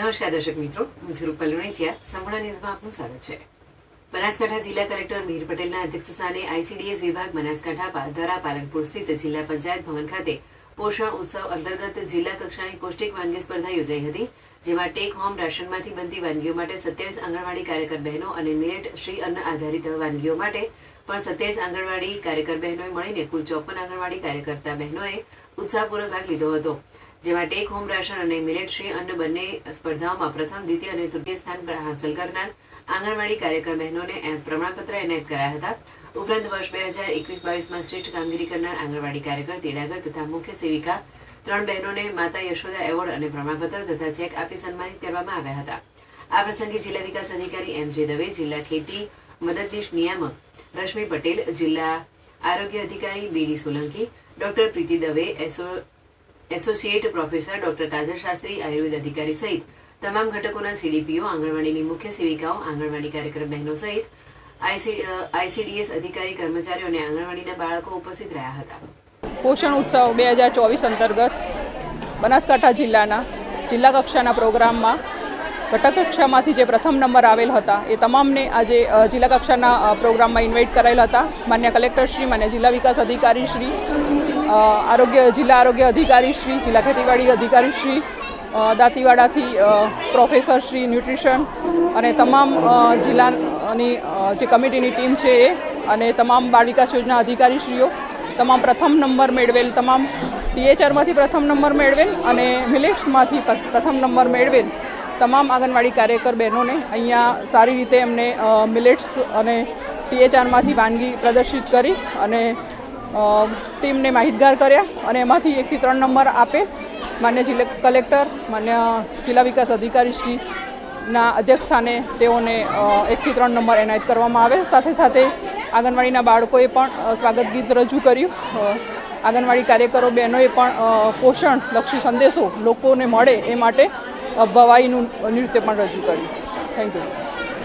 નમસ્કાર દર્શક મિત્રો, હું છું રૂપલ લુણીચિયા. સંપૂર્ણ ન્યૂઝમાં આપનું સ્વાગત છે. બનાસકાંઠા જિલ્લા કલેક્ટર મીર પટેલના અધ્યક્ષસ્થાને આઈસીડીએસ વિભાગ બનાસકાંઠા દ્વારા પાલનપુર સ્થિત જિલ્લા પંચાયત ભવન ખાતે પોષણ ઉત્સવ અંતર્ગત જિલ્લા કક્ષાની પૌષ્ટિક વાનગી સ્પર્ધા યોજાઈ હતી, જેમાં ટેક હોમ રાશનમાંથી બનતી વાનગીઓ માટે સત્યાવીસ આંગણવાડી કાર્યકર બહેનો અને મિલેટ શ્રી અન્ન આધારિત વાનગીઓ માટે પણ સત્યાવીસ આંગણવાડી કાર્યકર બહેનોએ મળીને કુલ ચોપન આંગણવાડી કાર્યકર્તા બહેનોએ ઉત્સાહપૂર્વક ભાગ લીધો હતો. જેમાં ટેક હોમ રાશન અને મિલેટરી અન્ન બંને સ્પર્ધાઓમાં પ્રથમ, દ્વિતીય અને તૃતીય સ્થાન પર હાંસલ કરનાર આંગણવાડી કાર્યકર બહેનોને પ્રમાણપત્ર એનાયત કરાયા હતા. ઉપરાંત વર્ષ બે હજાર એકવીસ બાવીસમાં શ્રેષ્ઠ કામગીરી કરનાર આંગણવાડી કાર્યકર તેડાગર તથા મુખ્ય સેવિકા ત્રણ બહેનોને માતા યશોદા એવોર્ડ અને પ્રમાણપત્ર તથા ચેક આપી સન્માનિત કરવામાં આવ્યા હતા. આ પ્રસંગે જિલ્લા વિકાસ અધિકારી એમ જે દવે, જિલ્લા ખેતી મદદનીશ નિયામક રશ્મિ પટેલ, જિલ્લા આરોગ્ય અધિકારી બીડી સોલંકી, ડોક્ટર પ્રીતિ દવે, એસો associate professor doctor Kajal Shastri, Ayurveda અધિકારી સહિત તમામ ઘટકોના સીડીપીઓ આંગણવાડીની મુખ્ય સેવિકાઓ, આંગણવાડી કાર્યક્રમ બહેનો સહિત આઈસીડીએસ અધિકારી, કર્મચારીઓ અને આંગણવાડીના બાળકો ઉપસ્થિત રહ્યા હતા. પોષણ ઉત્સવ બે હજાર ચોવીસ અંતર્ગત બનાસકાંઠા જિલ્લાના જિલ્લા કક્ષાના પ્રોગ્રામમાં ઘટક કક્ષામાંથી જે પ્રથમ નંબર આવેલ હતા, એ તમામને આજે જિલ્લા કક્ષાના પ્રોગ્રામમાં ઇન્વાઇટ કરાયેલા હતા. માન્ય કલેક્ટરશ્રી, માન્ય જિલ્લા વિકાસ અધિકારીશ્રી આરોગ્ય, જિલ્લા આરોગ્ય અધિકારી શ્રી, જિલ્લા ખેતીવાડી અધિકારી શ્રી દાંતીવાડાથી પ્રોફેસર શ્રી ન્યુટ્રિશન અને તમામ જિલ્લાની જે કમિટીની ટીમ છે એ અને તમામ બાળ વિકાસ યોજના અધિકારીશ્રીઓ, તમામ પ્રથમ નંબર મેળવેલ તમામ ટીએચઆરમાંથી પ્રથમ નંબર મેળવેલ અને મિલેટ્સમાંથી પ્રથમ નંબર મેળવેલ તમામ આંગણવાડી કાર્યકર બહેનોને અહીંયા સારી રીતે એમને મિલેટ્સ અને ટીએચઆરમાંથી વાનગી પ્રદર્શિત કરી અને ટીમને માહિતગાર કર્યા અને એમાંથી એકથી ત્રણ નંબર આપે માન્ય જિલ્લા કલેક્ટર, માન્ય જિલ્લા વિકાસ અધિકારી શ્રીના અધ્યક્ષસ્થાને તેઓને એકથી ત્રણ નંબર એનાયત કરવામાં આવે. સાથે સાથે આંગણવાડીના બાળકોએ પણ સ્વાગત ગીત રજૂ કર્યું. આંગણવાડી કાર્યકરો બહેનોએ પણ પોષણલક્ષી સંદેશો લોકોને મળે એ માટે ભવાઈનું નૃત્ય પણ રજૂ કર્યું. Thank you